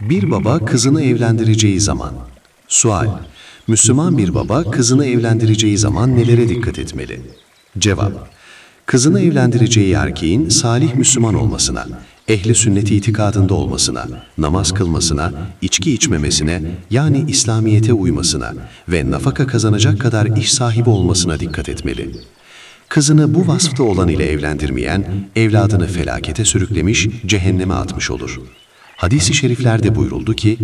Bir baba kızını evlendireceği zaman. Sual. Müslüman bir baba kızını evlendireceği zaman nelere dikkat etmeli? Cevap. Kızını evlendireceği erkeğin salih Müslüman olmasına, ehli sünnet itikadında olmasına, namaz kılmasına, içki içmemesine yani İslamiyete uymasına ve nafaka kazanacak kadar iş sahibi olmasına dikkat etmeli. Kızını bu vasıfta olan ile evlendirmeyen, evladını felakete sürüklemiş, cehenneme atmış olur. Hadis-i şeriflerde buyuruldu ki,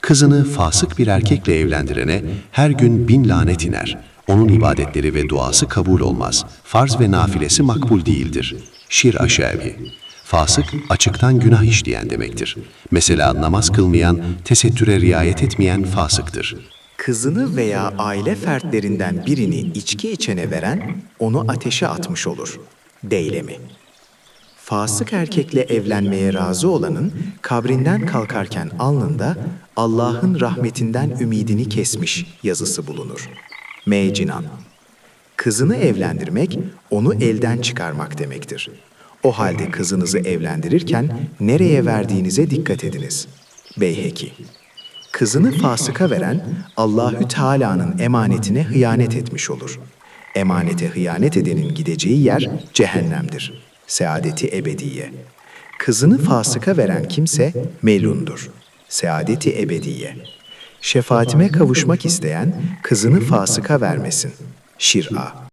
kızını fasık bir erkekle evlendirene her gün bin lanet iner. Onun ibadetleri ve duası kabul olmaz. Farz ve nafilesi makbul değildir. Şir aşevi. Fasık, açıktan günah işleyen demektir. Mesela namaz kılmayan, tesettüre riayet etmeyen fasıktır. Kızını veya aile fertlerinden birini içki içene veren onu ateşe atmış olur. Deylemi. Fasık erkekle evlenmeye razı olanın kabrinden kalkarken alnında Allah'ın rahmetinden ümidini kesmiş yazısı bulunur. Mecinan. Kızını evlendirmek onu elden çıkarmak demektir. O halde kızınızı evlendirirken nereye verdiğinize dikkat ediniz. Beyheki. Kızını fasıka veren Allahü Teala'nın emanetine hıyanet etmiş olur. Emanete hıyanet edenin gideceği yer cehennemdir. Saadeti ebediye. Kızını fasıka veren kimse melundur. Saadeti ebediye. Şefaatime kavuşmak isteyen kızını fasıka vermesin. Şir'a.